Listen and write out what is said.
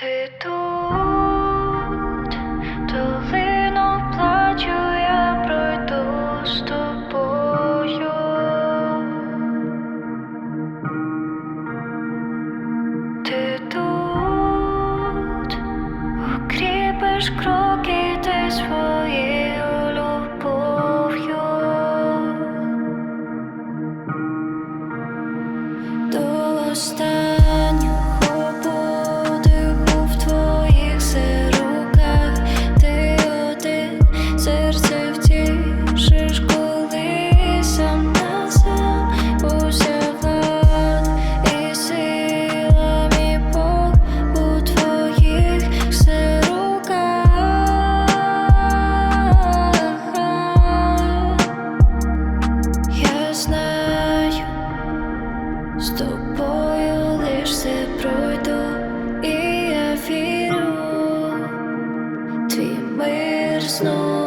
Ти тут, долину плачу, я пройду з тобою. Ти тут, укріпиш кроки ти своєю пройду, і я вірю, твій мир знов.